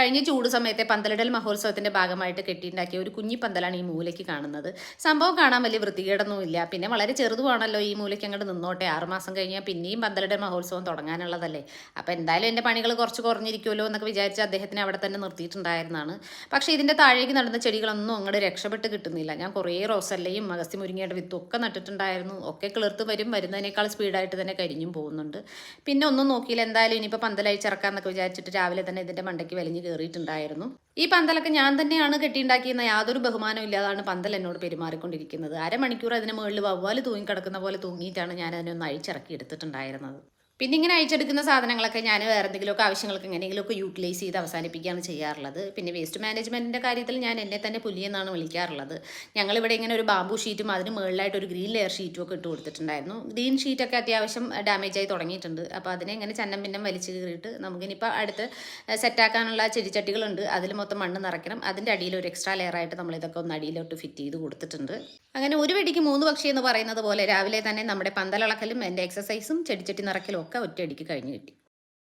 കഴിഞ്ഞ ചൂട് സമയത്തെ പന്തലിടൽ മഹോത്സവത്തിന്റെ ഭാഗമായിട്ട് കെട്ടിയിട്ടുണ്ടാക്കിയ ഒരു കുഞ്ഞി പന്തലാണ് ഈ മൂലയ്ക്ക് കാണുന്നത്. സംഭവം കാണാൻ വലിയ വൃത്തികേടൊന്നുമില്ല പിന്നെ വളരെ ചെറുതുമാണല്ലോ ഈ മൂലയ്ക്ക് അങ്ങോട്ട് നിന്നോട്ടെ. ആറുമാസം കഴിഞ്ഞാൽ പിന്നെയും പന്തലിടൽ മഹോത്സവം തുടങ്ങാനുള്ളതല്ലേ? അപ്പോൾ എന്തായാലും എന്റെ പണികൾ കുറച്ച് കുറഞ്ഞിരിക്കുമല്ലോ എന്നൊക്കെ വിചാരിച്ച് അദ്ദേഹത്തിന് അവിടെ തന്നെ നിർത്തിയിട്ടുണ്ടായിരുന്നതാണ് പക്ഷേ ഇതിന്റെ താഴേക്ക് നടന്ന ചെടികളൊന്നും അങ്ങോട്ട് രക്ഷപ്പെട്ട് കിട്ടുന്നില്ല. ഞാൻ കുറേ റോസല്ലയും അഗസ്തി മുരിങ്ങയുടെ വിത്തൊക്കെ നട്ടിട്ടുണ്ടായിരുന്നു. ഒക്കെ കിളിർത്ത് വരും വരുന്നതിനേക്കാൾ സ്പീഡായിട്ട് തന്നെ കരിഞ്ഞും പോകുന്നുണ്ട്. പിന്നെ ഒന്നും നോക്കിയില്ല. എന്തായാലും ഇനിയിപ്പോൾ പന്തലഴിച്ചിറക്കാന്നൊക്കെ വിചാരിച്ചിട്ട് രാവിലെ തന്നെ ഇതിന്റെ മണ്ടയ്ക്ക് വലിഞ്ഞ് കയറിയിട്ടുണ്ടായിരുന്നു. ഈ പന്തലൊക്കെ ഞാൻ തന്നെയാണ് കെട്ടിയുണ്ടാക്കിയെന്ന യാതൊരു ബഹുമാനവും ഇല്ലാതാണ് പന്തൽ എന്നോട് പെരുമാറിക്കൊണ്ടിരിക്കുന്നത്. അരമണിക്കൂർ അതിന് മുകളിൽ വവ്വാൽ തൂങ്ങിക്കിടക്കുന്ന പോലെ തൂങ്ങിയിട്ടാണ് ഞാൻ അതിനൊന്ന് അഴിച്ചിറക്കി എടുത്തിട്ടുണ്ടായിരുന്നത്. പിന്നെ ഇങ്ങനെ അയച്ചെടുക്കുന്ന സാധനങ്ങളൊക്കെ ഞാൻ വേറെ എന്തെങ്കിലുമൊക്കെ ആവശ്യങ്ങൾക്ക് എങ്ങനെയെങ്കിലുമൊക്കെ യൂട്ടിലൈസ് ചെയ്ത് അവസാനിപ്പിക്കുകയാണ് ചെയ്യാറുള്ളത്. പിന്നെ വേസ്റ്റ് മാനേജ്മെന്റിന്റെ കാര്യത്തിൽ ഞാൻ എന്നെ തന്നെ പുലി എന്നാണ് വിളിക്കാറുള്ളത്. ഞങ്ങളിവിടെ ഇങ്ങനെ ഒരു ബാമ്പു ഷീറ്റും അതിന് മുകളിലായിട്ട് ഒരു ഗ്രീൻ ലെയർ ഷീറ്റും ഒക്കെ ഇട്ട് കൊടുത്തിട്ടുണ്ടായിരുന്നു. ഗ്രീൻ ഷീറ്റൊക്കെ അത്യാവശ്യം ഡാമേജ് ആയി തുടങ്ങിയിട്ടുണ്ട്. അപ്പോൾ അതിനെ ഇങ്ങനെ ചന്നം പിന്നം വലിച്ചു കീറിയിട്ട് നമുക്കിനിപ്പോൾ അടുത്ത് സെറ്റാക്കാനുള്ള ചെടിച്ചട്ടികളുണ്ട്. അതിൽ മൊത്തം മണ്ണ് നിറയ്ക്കണം. അതിന്റെ അടിയിൽ ഒരു എക്സ്ട്രാ ലെയർ ആയിട്ട് നമ്മൾ ഇതൊക്കെ ഒന്ന് അടിയിലോട്ട് ഫിറ്റ് ചെയ്ത് കൊടുത്തിട്ടുണ്ട്. അങ്ങനെ ഒരു വെടിക്ക് മൂന്ന് പക്ഷി എന്ന് പറയുന്നത് പോലെ രാവിലെ തന്നെ നമ്മുടെ പന്തലളക്കലും എന്റെ എക്സസൈസും ചെടിച്ചട്ടി നിറയ്ക്കലും ഒക്കെ ഒറ്റയടിക്ക് കഴിഞ്ഞ് കിട്ടി.